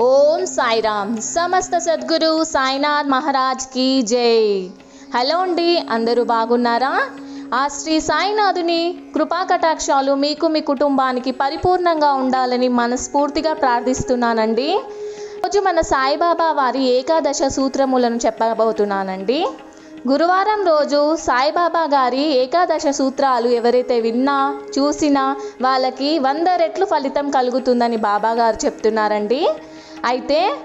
ఓం సాయిరామ్. సమస్త సద్గురు సాయినాథ్ మహారాజ్కి జై. హలో అండి అందరూ బాగున్నారా? ఆ శ్రీ సాయినాథుని కృపా కటాక్షాలు మీకు మీ కుటుంబానికి పరిపూర్ణంగా ఉండాలని మనస్ఫూర్తిగా ప్రార్థిస్తున్నానండి. రోజు మన సాయిబాబా వారి ఏకాదశ సూత్రములను చెప్పబోతున్నానండి. గురువారం రోజు సాయిబాబా గారి ఏకాదశ సూత్రాలు ఎవరైతే విన్నా చూసినా వాళ్ళకి వంద రెట్లు ఫలితం కలుగుతుందని బాబా గారు చెప్తున్నారండి. అయితే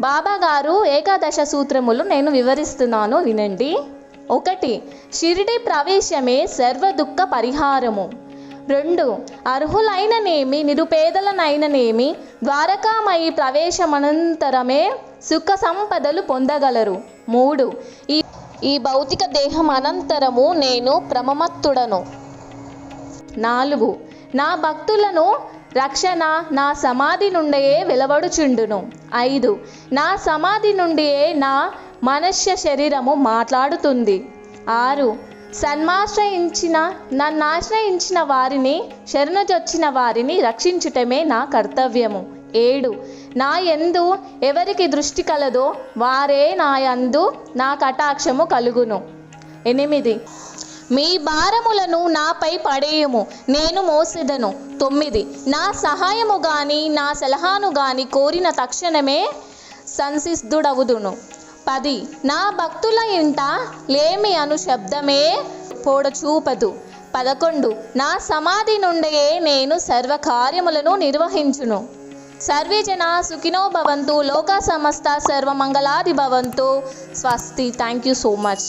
బాబా గారు ఏకాదశ సూత్రములు నేను వివరిస్తున్నాను వినండి. ఒకటి షిరిడి ప్రవేశమే సర్వ దుఃఖ పరిహారము. రెండు అర్హులైననేమి నిరుపేదలనైననేమి ద్వారకామయి ప్రవేశమనంతరమే సుఖ సంపదలు పొందగలరు. మూడు ఈ ఈ భౌతిక దేహం అనంతరము నేను ప్రమమత్తుడను. నాలుగు నా భక్తులను రక్షణ నా సమాధి నుండియే వెలువడుచుండును. ఐదు నా సమాధి నుండియే నా మనుష్య శరీరము మాట్లాడుతుంది. ఆరు సన్మాశ్రయించిన నన్ను ఆశ్రయించిన వారిని శరణుజొచ్చిన వారిని రక్షించుటమే నా కర్తవ్యము. ఏడు నా ఎందు ఎవరికి దృష్టి కలదో వారే నా యందు నా కటాక్షము కలుగును. ఎనిమిది మీ భారములను నాపై పడేయుము. నేను మోసెదను. తొమ్మిది. నా సహాయము గాని నా సలహాను గాని కోరిన తక్షణమే సంసిద్ధుడవుదును. పది. నా భక్తుల ఇంట లేమి అను శబ్దమే పోడచూపదు. పదకొండు. నా సమాధి నుండే నేను సర్వకార్యములను నిర్వహించును. సర్వే జన సుఖినో భవంతు లోక సమస్త సర్వమంగళాది భవంతు స్వస్తి. Thank you so much.